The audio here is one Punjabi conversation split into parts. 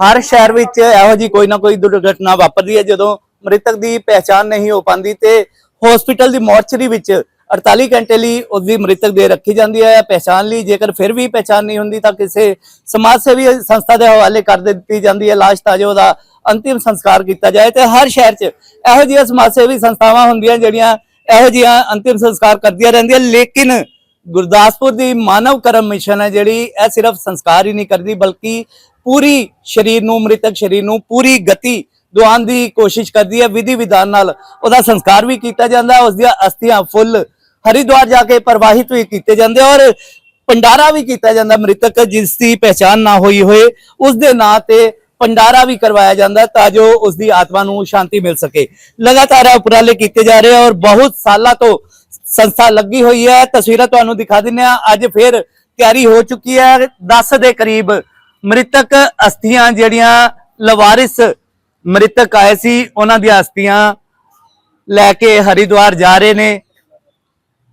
ਹਰ ਸ਼ਹਿਰ ਵਿੱਚ ਇਹੋ ਜੀ ਕੋਈ ਨਾ ਕੋਈ ਦੁਰਘਟਨਾ ਵਾਪਰਦੀ ਹੈ, ਜਦੋਂ ਮ੍ਰਿਤਕ ਦੀ ਪਹਿਚਾਣ ਨਹੀਂ ਹੋ ਪਾਉਂਦੀ ਤੇ ਹਸਪੀਟਲ ਦੀ ਮੋਰਚਰੀ ਵਿੱਚ 48 ਘੰਟੇ ਲਈ ਉਸ ਦੀ ਮ੍ਰਿਤਕ ਦੇ ਰੱਖੀ ਜਾਂਦੀ ਹੈ। ਪਹਿਚਾਣ ਲਈ ਜੇਕਰ ਫਿਰ ਵੀ ਪਹਿਚਾਣ ਨਹੀਂ ਹੁੰਦੀ ਤਾਂ ਕਿਸੇ ਸਮਾਜ ਸੇਵੀ ਸੰਸਥਾ ਦੇ ਹਵਾਲੇ ਕਰ ਦਿੱਤੀ ਜਾਂਦੀ ਹੈ। ਲਾਸ਼ ਤਾਂ ਜੋ ਉਹਦਾ ਅੰਤਿਮ ਸੰਸਕਾਰ ਕੀਤਾ ਜਾਏ ਤੇ ਹਰ ਸ਼ਹਿਰ 'ਚ ਇਹੋ ਜਿਹੀਆਂ ਸਮਾਜ ਸੇਵੀ ਸੰਸਥਾਵਾਂ ਹੁੰਦੀਆਂ ਜਿਹੜੀਆਂ ਇਹੋ ਜਿਹੀਆਂ ਅੰਤਿਮ ਸੰਸਕਾਰ ਕਰਦੀਆਂ ਰਹਿੰਦੀਆਂ। ਲੇਕਿਨ ਗੁਰਦਾਸਪੁਰ ਦੀ ਮਾਨਵ ਕਰਮ ਮਿਸ਼ਨ ਹੈ ਜਿਹੜੀ ਇਹ ਸਿਰਫ ਸੰਸਕਾਰ ਹੀ ਨਹੀਂ ਕਰਦੀ, ਬਲਕਿ ਪੂਰੀ ਸਰੀਰ ਨੂੰ, ਮ੍ਰਿਤਕ ਸਰੀਰ ਨੂੰ ਪੂਰੀ ਗਤੀ ਦੁਆਨ ਦੀ ਕੋਸ਼ਿਸ਼ ਕਰਦੀ ਹੈ। ਵਿਧੀ ਵਿਧਾਨ ਨਾਲ ਉਹਦਾ ਸੰਸਕਾਰ ਵੀ ਕੀਤਾ ਜਾਂਦਾ ਹੈ ਉਸ ਦੀਆਂ ਅਸਥੀਆਂ ਫੁੱਲ ਹਰਿਦੁਆਰ ਜਾ ਕੇ ਪ੍ਰਵਾਹਿਤ ਵੀ ਕੀਤੇ ਜਾਂਦੇ ਔਰ ਭੰਡਾਰਾ ਵੀ ਕੀਤਾ ਜਾਂਦਾ ਮ੍ਰਿਤਕ, ਜਿਸ ਦੀ ਪਹਿਚਾਨ ਨਾ ਹੋਈ ਹੋਏ, ਉਸ ਦੇ ਨਾਂ ਤੇ ਭੰਡਾਰਾ ਵੀ ਕਰਵਾਇਆ ਜਾਂਦਾ ਤਾਂ ਜੋ ਉਸ ਦੀ ਆਤਮਾ ਨੂੰ ਸ਼ਾਂਤੀ ਮਿਲ ਸਕੇ। ਲਗਾਤਾਰ ਇਹ ਉਪਰਾਲੇ ਕੀਤੇ ਜਾ ਰਹੇ ਔਰ ਬਹੁਤ ਸਾਲਾਂ ਤੋਂ ਸੰਸਥਾ ਲੱਗੀ ਹੋਈ ਹੈ। ਤਸਵੀਰਾਂ ਤੁਹਾਨੂੰ ਦਿਖਾ ਦਿੰਨੇ ਆ ਅੱਜ ਫਿਰ ਤਿਆਰੀ ਹੋ ਚੁੱਕੀ ਹੈ। 10 ਦੇ ਕਰੀਬ ਮ੍ਰਿਤਕ ਅਸਥੀਆਂ ਜਿਹੜੀਆਂ ਲਵਾਰਿਸ ਮ੍ਰਿਤਕ ਆਏ ਸੀ, ਉਹਨਾਂ ਦੀਆਂ ਅਸਥੀਆਂ ਲੈ ਕੇ ਹਰਿਦੁਆਰ ਜਾ ਰਹੇ ਨੇ।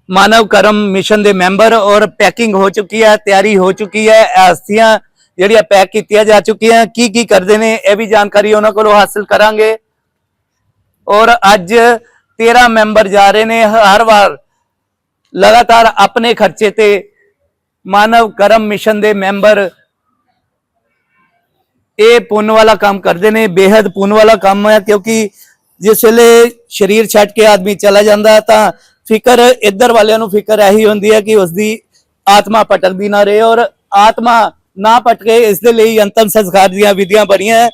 ਮਾਨਵ ਕਰਮ ਮਿਸ਼ਨ ਦੇ ਮੈਂਬਰ ਔਰ ਪੈਕਿੰਗ ਹੋ ਚੁੱਕੀ ਹੈ, ਤਿਆਰੀ ਹੋ ਚੁੱਕੀ ਹੈ। ਇਹ ਅਸਥੀਆਂ ਜਿਹੜੀਆਂ ਪੈਕ ਕੀਤੀਆਂ ਜਾ ਚੁੱਕੀਆਂ ਕੀ ਕੀ ਕਰਦੇ ਨੇ, ਇਹ ਵੀ ਜਾਣਕਾਰੀ ਉਹਨਾਂ ਕੋਲੋਂ ਹਾਸਲ ਕਰਾਂਗੇ। ਔਰ ਅੱਜ 13 ਮੈਂਬਰ ਜਾ ਰਹੇ ਨੇ। ਹਰ ਵਾਰ ਲਗਾਤਾਰ ਆਪਣੇ ਖਰਚੇ ਤੇ ਮਾਨਵ ਕਰਮ ਮਿਸ਼ਨ ਦੇ ਮੈਂਬਰ ਇਹ ਪੁੰਨ ਵਾਲਾ ਕੰਮ ਕਰਦੇ ਨੇ ਬੇहद ਪੁੰਨ ਵਾਲਾ ਕੰਮ ਹੈ ਕਿਉਂਕਿ ਜਿਸ ਵੇਲੇ ਸਰੀਰ ਛੱਡ ਕੇ ਆਦਮੀ ਚਲਾ ਜਾਂਦਾ ਹੈ ਤਾਂ ਫਿਕਰ ਇੱਧਰ ਵਾਲਿਆਂ ਨੂੰ ਫਿਕਰ ਇਹੀ ਹੁੰਦੀ ਹੈ ਕਿ ਉਸ ਦੀ ਆਤਮਾ ਭਟਕਦੀ ਨਾ ਰਹੇ ਔਰ ਆਤਮਾ ਨਾ ਭਟਕੇ ਇਸ ਦੇ ਲਈ ਅੰਤਮ ਸੰਸਕਾਰ ਦੀਆਂ ਵਿਧੀਆਂ ਬਣੀਆਂ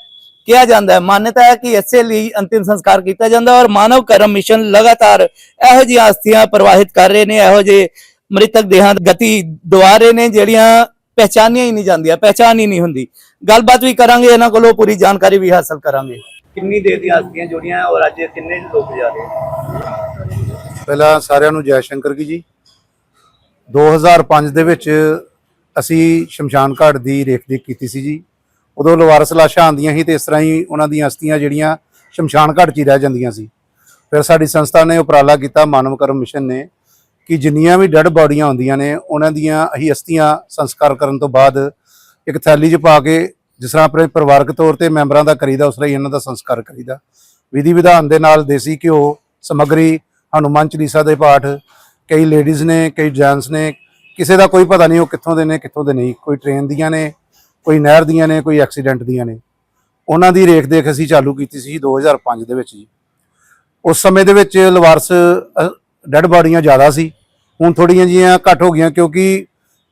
ਕਿਹਾ ਜਾਂਦਾ ਹੈ। ਮਾਨਤਾ ਹੈ ਕਿ ਇਸੇ ਲਈ ਅੰਤਿਮ ਸੰਸਕਾਰ ਕੀਤਾ ਜਾਂਦਾ ਹੈ ਔਰ ਮਾਨਵ ਕਰਮ ਮਿਸ਼ਨ ਲਗਾਤਾਰ ਇਹੋ ਜਿਹੀਆਂ ਅਸਥੀਆਂ ਪ੍ਰਵਾਹਿਤ ਕਰ ਰਹੇ ਨੇ ਇਹੋ ਜਿਹੇ ਮ੍ਰਿਤਕ ਦੇਹਾਂ ਦੀ ਗਤੀ ਦਵਾ ਰਹੇ ਨੇ ਜਿਹੜੀਆਂ ਪਹਿਚਾਨੀਆਂ ਹੀ ਨਹੀਂ ਜਾਂਦੀਆਂ ਪਹਿਚਾਨ ਹੀ ਨਹੀਂ ਹੁੰਦੀ। ਗੱਲਬਾਤ ਵੀ ਕਰਾਂਗੇ ਇਹਨਾਂ ਕੋਲੋਂ ਪੂਰੀ ਜਾਣਕਾਰੀ ਵੀ ਹਾਸਲ ਕਰਾਂਗੇ। ਕਿੰਨੀ ਦੇਰ ਦੀਆਂ ਅਸਥੀਆਂ ਜੁੜੀਆਂ ਔਰ ਅੱਜ ਕਿੰਨੇ ਲੋਕ ਜਾ ਰਹੇ ਪਹਿਲਾਂ ਸਾਰਿਆਂ ਨੂੰ ਜੈ ਸ਼ੰਕਰ ਕੀ ਜੀ। 2005 ਦੇ ਵਿੱਚ ਅਸੀਂ ਸ਼ਮਸ਼ਾਨ ਘਾਟ ਦੀ ਰੇਖਦੇਖ ਕੀਤੀ ਸੀ ਜੀ। ਉਦੋਂ ਲਵਾਰਸ ਲਾਸ਼ਾਂ ਆਉਂਦੀਆਂ ਸੀ ਤੇ ਇਸ ਤਰ੍ਹਾਂ ਹੀ ਉਹਨਾਂ ਦੀਆਂ ਅਸਥੀਆਂ ਜਿਹੜੀਆਂ ਸ਼ਮਸ਼ਾਨ ਘਾਟ 'ਚ ਹੀ ਰਹਿ ਜਾਂਦੀਆਂ ਸੀ। ਫਿਰ ਸਾਡੀ ਸੰਸਥਾ ਨੇ ਉਪਰਾਲਾ ਕੀਤਾ, ਮਾਨਵ ਕਰਮ ਮਿਸ਼ਨ ਨੇ, ਕਿ ਜਿੰਨੀਆਂ ਵੀ ਡੈੱਡ ਬਾਡੀਆਂ ਹੁੰਦੀਆਂ ਨੇ, ਉਹਨਾਂ ਦੀਆਂ ਅਸੀਂ ਅਸਥੀਆਂ ਸੰਸਕਾਰ ਕਰਨ ਤੋਂ ਬਾਅਦ ਇੱਕ ਥੈਲੀ 'ਚ ਪਾ ਕੇ ਜਿਸ ਤਰ੍ਹਾਂ ਆਪਣੇ ਪਰਿਵਾਰਕ ਤੌਰ ਤੇ ਮੈਂਬਰਾਂ ਦਾ ਕਰੀਦਾ, ਉਸ ਤਰ੍ਹਾਂ ਹੀ ਇਹਨਾਂ ਦਾ ਸੰਸਕਾਰ ਕਰੀਦਾ। ਵਿਧੀ ਵਿਧਾਨ ਦੇ ਨਾਲ ਦੇਸੀ ਘਿਓ, ਸਮੱਗਰੀ, ਹਨੂੰਮਾਨ ਚਾਲੀਸਾ ਦੇ ਪਾਠ, ਕਈ ਲੇਡੀਜ਼ ਨੇ, ਕਈ ਜੈਂਟਸ ਨੇ, ਕਿਸੇ ਦਾ ਕੋਈ ਪਤਾ ਨਹੀਂ ਉਹ ਕਿੱਥੋਂ ਦੇ ਨੇ, ਕਿੱਥੋਂ ਦੇ ਨਹੀਂ, ਕੋਈ ਟ੍ਰੇਨ ਦੀਆਂ ਨੇ ਕੋਈ ਨਹਿਰ ਦੀਆਂ ਨੇ ਕੋਈ ਐਕਸੀਡੈਂਟ ਦੀਆਂ ਨੇ। ਉਹਨਾਂ ਦੀ ਰੇਖ ਦੇਖ ਅਸੀਂ ਚਾਲੂ ਕੀਤੀ ਸੀ 2005 ਦੇ ਵਿੱਚ ਜੀ। ਉਸ ਸਮੇਂ ਦੇ ਵਿੱਚ ਲਵਾਰਸ ਡੈੱਡ ਬਾਡੀਆਂ ਜ਼ਿਆਦਾ ਸੀ। ਹੁਣ ਥੋੜੀਆਂ ਜੀਆਂ ਘੱਟ ਹੋ ਗਈਆਂ ਕਿਉਂਕਿ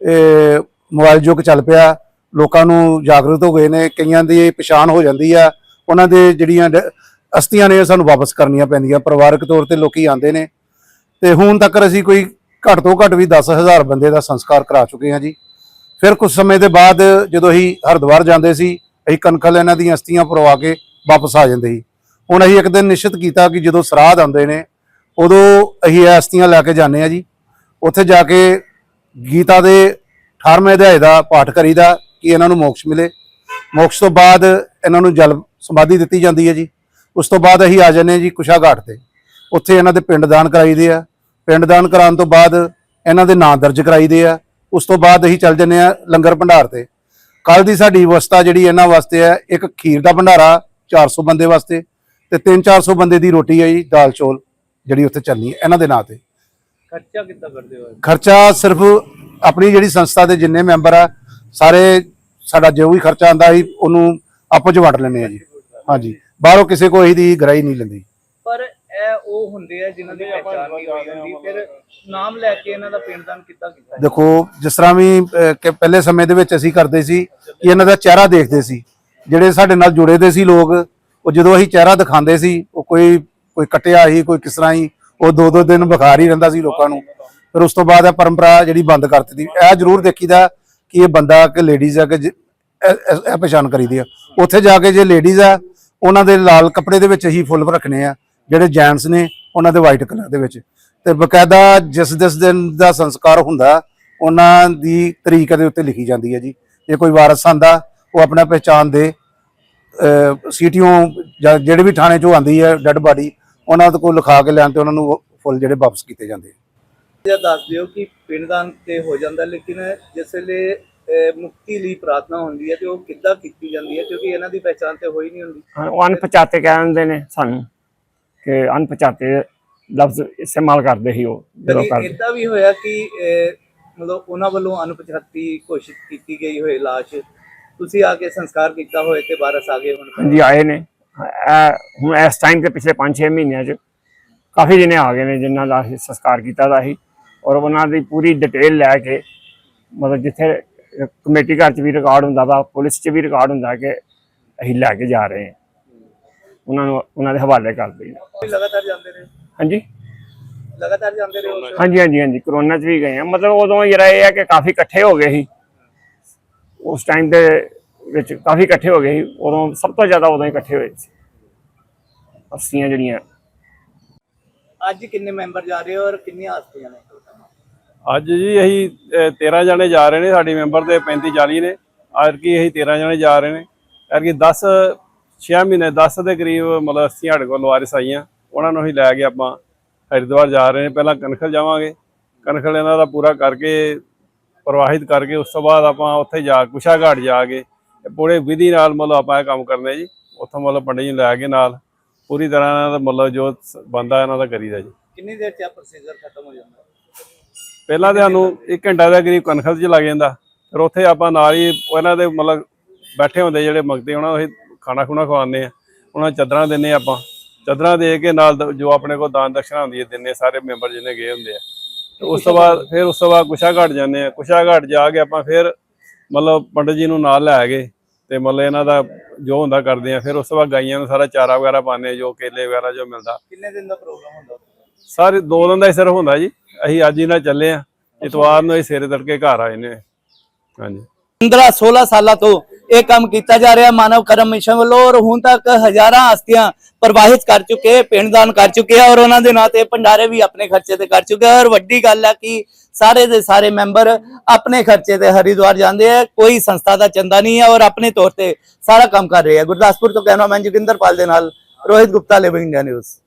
ਅਹ, ਮੋਬਾਈਲ ਯੁੱਗ ਚੱਲ ਪਿਆ। ਲੋਕਾਂ ਨੂੰ ਜਾਗਰੂਕ ਹੋ ਗਏ ਨੇ ਕਈਆਂ ਦੀ ਪਛਾਣ ਹੋ ਜਾਂਦੀ ਆ। ਉਹਨਾਂ ਦੇ ਜਿਹੜੀਆਂ ਡ- ਅਸਥੀਆਂ ਨੇ ਉਹ ਸਾਨੂੰ ਵਾਪਸ ਕਰਨੀਆਂ ਪੈਂਦੀਆਂ। ਪਰਿਵਾਰਕ ਤੌਰ ਤੇ ਲੋਕੀ ਆਉਂਦੇ ਨੇ। ਤੇ ਹੁਣ ਤੱਕ ਅਸੀਂ ਕੋਈ ਘੱਟ ਤੋਂ ਘੱਟ ਵੀ 10000 ਬੰਦੇ ਦਾ ਸੰਸਕਾਰ ਕਰਾ ਚੁੱਕੇ ਹਾਂ ਜੀ। ਫਿਰ ਕੁਝ ਸਮੇਂ ਦੇ ਬਾਅਦ ਜਦੋਂ ਅਸੀਂ ਹਰਿਦੁਆਰ ਜਾਂਦੇ ਸੀ, ਅਸੀਂ ਕਨਖਲ ਇਹਨਾਂ ਦੀਆਂ ਅਸਥੀਆਂ ਪਰਵਾ ਕੇ ਵਾਪਸ ਆ ਜਾਂਦੇ ਸੀ। ਹੁਣ ਅਸੀਂ ਇੱਕ ਦਿਨ ਨਿਸ਼ਚਿਤ ਕੀਤਾ ਕਿ ਜਦੋਂ ਸਰਾਧ ਆਉਂਦੇ ਨੇ, ਉਦੋਂ ਅਸੀਂ ਇਹ ਅਸਥੀਆਂ ਲੈ ਕੇ ਜਾਂਦੇ ਆ ਜੀ। ਉੱਥੇ ਜਾ ਕੇ ਗੀਤਾ ਦੇ 18ਵੇਂ ਅਧਿਆਏ ਦਾ ਪਾਠ ਕਰੀਦਾ ਕਿ ਇਹਨਾਂ ਨੂੰ ਮੋਕਸ਼ ਮਿਲੇ। ਮੋਕਸ਼ ਤੋਂ ਬਾਅਦ ਇਹਨਾਂ ਨੂੰ ਜਲ ਸਮਾਧੀ ਦਿੱਤੀ ਜਾਂਦੀ ਹੈ ਜੀ। ਉਸ ਤੋਂ ਬਾਅਦ ਅਸੀਂ ਆ ਜਾਂਦੇ ਹਾਂ ਜੀ ਕੁਸ਼ਾ ਘਾਟ ਤੇ। ਉੱਥੇ ਇਹਨਾਂ ਦੇ ਪਿੰਡ ਦਾਨ ਕਰਾਈਦੇ ਆ। ਪਿੰਡ ਦਾਨ ਕਰਾਉਣ ਤੋਂ ਬਾਅਦ ਇਹਨਾਂ ਦੇ ਨਾਂ ਦਰਜ ਕਰਾਈਦੇ ਆ। ਉਸ ਤੋਂ ਬਾਅਦ ਅਸੀਂ ਚੱਲ ਜੰਨੇ ਆ ਲੰਗਰ ਭੰਡਾਰ ਤੇ। ਕੱਲ ਦੀ ਸਾਡੀ ਵਿਵਸਥਾ ਜਿਹੜੀ ਇਹਨਾਂ ਵਾਸਤੇ ਹੈ ਇੱਕ ਖੀਰ ਦਾ ਭੰਡਾਰਾ 400 ਬੰਦੇ ਵਾਸਤੇ ਤੇ 3-400 ਬੰਦੇ ਦੀ ਰੋਟੀ ਹੈ ਜੀ ਦਾਲ ਚੌਲ ਜਿਹੜੀ ਉੱਥੇ ਚੱਲਣੀ ਹੈ ਇਹਨਾਂ ਦੇ ਨਾਂ ਤੇ। ਖਰਚਾ ਕਿੱਦਾਂ ਕਰਦੇ ਹੋ? ਖਰਚਾ ਸਿਰਫ ਆਪਣੀ ਜਿਹੜੀ ਸੰਸਥਾ ਦੇ ਜਿੰਨੇ ਮੈਂਬਰ ਆ ਸਾਰੇ ਸਾਡਾ ਜੋ ਵੀ ਖਰਚਾ ਆਂਦਾ ਸੀ ਉਹਨੂੰ ਆਪੋ ਚ ਵੰਡ ਲੈਂਦੇ ਆ ਜੀ। ਹਾਂਜੀ। ਬਾਹਰੋਂ ਕਿਸੇ ਕੋਈ ਇਹਦੀ ਗਰਾਈ ਨਹੀਂ ਲੈਂਦੀ। ਪਰ ਇਹ ਉਹ ਹੁੰਦੇ ਆ ਜਿਨ੍ਹਾਂ ਦੀ ਪਹਿਚਾਣ ਨਹੀਂ ਹੋਈ ਹੁੰਦੀ। ਫਿਰ ਨਾਮ ਲੈ ਕੇ ਇਹਨਾਂ ਦਾ ਪਿੰਡਦਾਨ ਕਿੱਦਾਂ ਕੀਤਾ ਦੇਖੋ ਜਿਸ ਤਰ੍ਹਾਂ ਵੀ ਅਹ, ਕਿ ਪਹਿਲੇ ਸਮੇਂ ਦੇ ਵਿੱਚ ਅਸੀਂ ਕਰਦੇ ਸੀ ਕਿ ਇਹਨਾਂ ਦਾ ਚਿਹਰਾ ਦੇਖਦੇ ਸੀ। ਜਿਹੜੇ ਸਾਡੇ ਨਾਲ ਜੁੜੇ ਦੇ ਸੀ ਲੋਕ ਉਹ ਜਦੋਂ ਅਸੀਂ ਚਿਹਰਾ ਦਿਖਾਉਂਦੇ ਸੀ ਉਹ ਕੋਈ ਕੋਈ ਕਟਿਆ ਹੀ ਕੋਈ ਕਿਸ ਤਰ੍ਹਾਂ ਹੀ ਉਹ ਦੋ ਦੋ ਦਿਨ ਬੁਖਾਰ ਹੀ ਰਹਿੰਦਾ ਸੀ ਲੋਕਾਂ ਨੂੰ। ਫਿਰ ਉਸ ਤੋਂ ਬਾਅਦ ਇਹ ਪਰੰਪਰਾ ਜਿਹੜੀ ਬੰਦ ਕਰ ਦਿੱਤੀ ਇਹ ਜ਼ਰੂਰ ਦੇਖੀਦਾ ਕਿ ਇਹ ਬੰਦਾ ਕਿ ਲੇਡੀਜ਼ ਆ ਕਿ ਜ- ਇਹ- ਇਹ ਇਹ ਪਛਾਣ ਕਰੀਦੀ ਆ। ਉੱਥੇ ਜਾ ਕੇ ਜੇ ਲੇਡੀਜ਼ ਆ ਉਹਨਾਂ ਦੇ ਲਾਲ ਕੱਪੜੇ ਦੇ ਵਿੱਚ ਹੀ ਫੁੱਲ ਰੱਖਣੇ ਆ। ਜਿਹੜੇ ਜੈਂਟਸ ਨੇ ਉਹਨਾਂ ਦੇ ਵਾਈਟ ਕਲਰ ਦੇ ਵਿੱਚ। ਤੇ ਬਕਾਇਦਾ ਜਿਸ ਜਿਸ ਦਿਨ ਦਾ ਸੰਸਕਾਰ ਹੁੰਦਾ ਉਹਨਾਂ ਦੀ ਤਰੀਕ ਦੇ ਉੱਤੇ ਲਿਖੀ ਜਾਂਦੀ ਹੈ ਜੀ। ਜੇ ਕੋਈ ਵਾਰਸ ਆਂਦਾ ਉਹ ਆਪਣਾ ਪਹਿਚਾਣ ਦੇ ਸੀਟੀਓ ਜਾਂ ਜਿਹੜੇ ਵੀ ਥਾਣੇ ਚੋਂ ਆਂਦੀ ਹੈ ਡੈੱਡ ਬਾਡੀ ਉਹਨਾਂ ਦੇ ਕੋਲ ਲਿਖਾ ਕੇ ਲੈਣ ਤੇ ਉਹਨਾਂ ਨੂੰ ਫੁੱਲ ਜਿਹੜੇ ਵਾਪਸ ਕੀਤੇ ਜਾਂਦੇ। ਇਹ ਦੱਸ ਦਿਓ ਕਿ ਪਿੰਡਦਾਨ ਤੇ ਹੋ ਜਾਂਦਾ ਲੇਕਿਨ ਜਿਸ ਵੇਲੇ ਮੁਕਤੀ ਲਈ ਪ੍ਰਾਰਥਨਾ ਹੁੰਦੀ ਹੈ ਤੇ ਉਹ ਕਿੱਦਾਂ ਕੀਤੀ ਜਾਂਦੀ ਹੈ? ਕਿਉਂਕਿ ਇਹਨਾਂ ਦੀ ਪਹਿਚਾਣ ਤੇ ਹੋਈ ਨਹੀਂ ਹੁੰਦੀ। ਹਾਂ, ਉਹ ਅਣਪਛਾਤੇ ਕਹਿ ਦਿੰਦੇ ਨੇ ਸਾਨੂੰ। ਕਿ ਅਣਪਛਾਤੇ ਲਫ਼ਜ਼ ਇਸਤੇਮਾਲ ਕਰਦੇ ਸੀ ਉਹ ਜਦੋਂ ਕਦੀ ਕਰਦੇ। ਇਦਾਂ ਵੀ ਹੋਇਆ ਕਿ ਅਹ, ਮਤਲਬ ਉਹਨਾਂ ਵੱਲੋਂ ਅਣਪਛਾਤੀ ਘੋਸ਼ਿਤ ਕੀਤੀ ਗਈ ਹੋਏ ਲਾਸ਼ ਤੁਸੀਂ ਆ ਕੇ ਸੰਸਕਾਰ ਕੀਤਾ ਹੋਏ ਤੇ ਵਾਰਸ ਆ ਗਏ ਹੁਣ ਹਾਂਜੀ ਆਏ ਨੇ। ਇਹ ਹੁਣ ਇਸ ਟਾਈਮ ਤੇ ਪਿਛਲੇ 5-6 ਮਹੀਨਿਆਂ 'ਚ ਕਾਫੀ ਜਣੇ ਆ ਗਏ ਨੇ ਜਿਨ੍ਹਾਂ ਦਾ ਅਸੀਂ ਸੰਸਕਾਰ ਕੀਤਾ ਦਾ ਸੀ ਔਰ ਉਹਨਾਂ ਦੀ ਪੂਰੀ ਡਿਟੇਲ ਲੈ ਕੇ ਮਤਲਬ ਜਿੱਥੇ ਕਮੇਟੀ ਘਰ 'ਚ ਵੀ ਰਿਕਾਰਡ ਹੁੰਦਾ ਵਾ ਪੁਲਿਸ 'ਚ ਵੀ ਰਿਕਾਰਡ ਹੁੰਦਾ ਕਿ ਅਸੀਂ ਲੈ ਕੇ ਜਾ ਰਹੇ ਹਾਂ। ਉਹਨਾਂ ਨੂੰ ਉਹਨਾਂ ਦੇ ਹਵਾਲੇ ਕਰ ਦਈਏ ਤੁਸੀਂ ਲਗਾਤਾਰ ਜਾਂਦੇ ਰਹੇ? ਹਾਂਜੀ? ਲਗਾਤਾਰ ਜਾਂਦੇ ਰਹੇ ਹਾਂਜੀ ਹਾਂਜੀ ਹਾਂਜੀ ਕਰੋਨਾ 'ਚ ਵੀ ਗਏ ਆ। ਮਤਲਬ ਉਦੋਂ ਜਿਹੜਾ ਇਹ ਹੈ ਕਿ ਕਾਫੀ ਇਕੱਠੇ ਹੋ ਗਏ ਸੀ। ਉਸ ਟਾਈਮ ਦੇ ਵਿੱਚ ਕਾਫੀ ਇਕੱਠੇ ਹੋ ਗਏ ਸੀ। ਉਦੋਂ ਸਭ ਤੋਂ ਜ਼ਿਆਦਾ ਉਦੋਂ ਹੀ ਇਕੱਠੇ ਹੋਏ ਸੀ। ਅਸਤੀਆਂ ਜਿਹੜੀਆਂ। ਅੱਜ ਕਿੰਨੇ ਮੈਂਬਰ ਜਾ ਰਹੇ ਹੋ ਔਰ ਕਿੰਨੀਆਂ ਹਸਤੀਆਂ ਨੇ? ਅੱਜ ਜੀ ਅਸੀਂ ਅਹ, 13 ਜਣੇ ਜਾ ਰਹੇ ਨੇ। ਸਾਡੀ ਮੈਂਬਰ ਤੇ 35 40 ਨੇ। ਅੱਜ ਕੀ ਅਸੀਂ 13 ਜਣੇ ਜਾ ਰਹੇ ਨੇ। ਐਰ 10 6 ਮਹੀਨੇ 10 ਦੇ ਕਰੀਬ ਮਤਲਬ ਅਸੀਂ ਸਾਡੇ ਕੋਲ ਵਾਰਿਸ ਆਈਆਂ। ਉਹਨਾਂ ਨੂੰ ਹੀ ਲੈ ਕੇ ਆਪਾਂ ਹਰਿਦੁਆਰ ਜਾ ਰਹੇ ਨੇ ਪਹਿਲਾਂ ਕਨਖਲ ਜਾਵਾਂਗੇ। ਕਨਖਲ ਇਹਨਾਂ ਦਾ ਪੂਰਾ ਕਰਕੇ ਪ੍ਰਵਾਹਿਤ ਕਰਕੇ ਉਸ ਤੋਂ ਬਾਅਦ ਆਪਾਂ ਉੱਥੇ ਜਾ ਕੁਸ਼ਾ ਘਾਟ ਜਾ ਕੇ ਪੂਰੇ ਵਿਧੀ ਨਾਲ ਮਤਲਬ ਆਪਾਂ ਇਹ ਕੰਮ ਕਰਨੇ ਜੀ। ਉੱਥੋਂ ਮਤਲਬ ਪੰਡਿਤ ਜੀ ਨੂੰ ਲੈ ਕੇ ਨਾਲ ਪੂਰੀ ਤਰ੍ਹਾਂ ਇਹਨਾਂ ਦਾ ਮਤਲਬ ਜੋ ਬੰਦਾ ਇਹਨਾਂ ਦਾ ਕਰੀਦਾ ਜੀ। ਕਿੰਨੀ ਦੇਰ ਚ ਆ ਪ੍ਰੋਸੀਜਰ ਖਤਮ ਹੋ ਜਾਂਦਾ? ਪਹਿਲਾਂ ਤੇ ਸਾਨੂੰ 1 ਘੰਟਾ ਦਾ ਕਰੀਬ ਕਨਖਲ 'ਚ ਲੱਗ ਜਾਂਦਾ। ਫਿਰ ਉੱਥੇ ਆਪਾਂ ਨਾਲ ਹੀ ਉਹਨਾਂ ਦੇ ਮਤਲਬ ਬੈਠੇ ਹੁੰਦੇ ਜਿਹੜੇ ਮੰਗਤੇ ਉਹਨਾਂ ਨੂੰ ਅਸੀਂ ਖਾਣਾ ਖੁਣਾ ਖਵਾਉਂਦੇ ਆ ਉਹਨਾਂ ਨੂੰ ਚਾਦਰਾਂ ਦਿੰਨੇ ਆਪਾਂ। ਚਾਦਰਾਂ ਦੇ ਕੇ ਨਾਲ ਜੋ ਆਪਣੇ ਕੋਲ ਦਾਨ ਦਕਸ਼ਨਾ ਹੁੰਦੀ ਹੈ ਦਿੰਨੇ ਸਾਰੇ ਮੈਂਬਰ ਜਿਹਨੇ ਗਏ ਹੁੰਦੇ ਆ। ਤੇ ਉਸ ਤੋਂ ਬਾਅਦ ਫਿਰ ਉਸ ਤੋਂ ਬਾਅਦ ਕੁਸ਼ਾ ਘਾਟ ਜਾਂਦੇ ਆ। ਕੁਸ਼ਾ ਘਾਟ ਜਾ ਕੇ ਆਪਾਂ ਫਿਰ ਮਤਲਬ ਪੰਡਤ ਜੀ ਨੂੰ ਨਾਲ ਲੈ ਗਏ ਤੇ ਮਤਲਬ ਇਹਨਾਂ ਦਾ ਜੋ ਹੁੰਦਾ ਕਰਦੇ ਆ। ਫਿਰ ਉਸ ਤੋਂ ਬਾਅਦ ਗਾਈਆਂ ਨੂੰ ਸਾਰਾ ਚਾਰਾ ਵਗੈਰਾ ਪਾਉਂਦੇ ਜੋ ਕੇਲੇ ਵਗੈਰਾ ਜੋ ਮਿਲਦਾ। ਕਿੰਨੇ ਦਿਨ ਦਾ ਪ੍ਰੋਗਰਾਮ ਹੁੰਦਾ? ਸਾਰੇ ਦੋ ਦਿਨ ਦਾ ਹੀ ਸਿਰਫ ਹੁੰਦਾ ਜੀ। ਅਸੀਂ ਅੱਜ ਹੀ ਨਾਲ ਚੱਲੇ ਆ। ਇਤਵਾਰ ਨੂੰ ਅਸੀਂ ਸਵੇਰੇ ਤੜਕੇ ਘਰ ਆਏ ਨੇ ਹਾਂਜੀ। 15 16 ਸਾਲਾਂ ਤੋਂ ਇਹ ਕੰਮ ਕੀਤਾ ਜਾ ਰਿਹਾ। ਮਾਨਵ ਕਰਮ ਮਿਸ਼ਨ ਵੱਲੋਂ ਔਰ ਹੁਣ ਤੱਕ ਹਜ਼ਾਰਾਂ ਹਸਤੀਆਂ ਪ੍ਰਵਾਹਿਤ ਕਰ ਚੁੱਕੇ, ਪਿੰਡਦਾਨ ਕਰ ਚੁੱਕੇ ਔਰ ਉਹਨਾਂ ਦੇ ਨਾਂ ਤੇ ਭੰਡਾਰੇ ਵੀ ਆਪਣੇ ਖਰਚੇ ਤੇ ਕਰ ਚੁੱਕੇ ਔਰ ਵੱਡੀ ਗੱਲ ਹੈ ਕਿ ਸਾਰੇ ਦੇ ਸਾਰੇ ਮੈਂਬਰ ਆਪਣੇ ਖਰਚੇ ਤੇ ਹਰਿਦੁਆਰ ਜਾਂਦੇ ਆ। ਕੋਈ ਸੰਸਥਾ ਦਾ ਚੰਦਾ ਨਹੀਂ ਹੈ ਔਰ ਆਪਣੇ ਤੌਰ ਤੇ ਸਾਰਾ ਕੰਮ ਕਰ ਰਹੇ ਆ। ਗੁਰਦਾਸਪੁਰ ਤੋਂ ਕੈਮਰਾਮੈਨ ਜੋਗਿੰਦਰ ਪਾਲ ਦੇ ਨਾਲ Rohit Gupta living India news.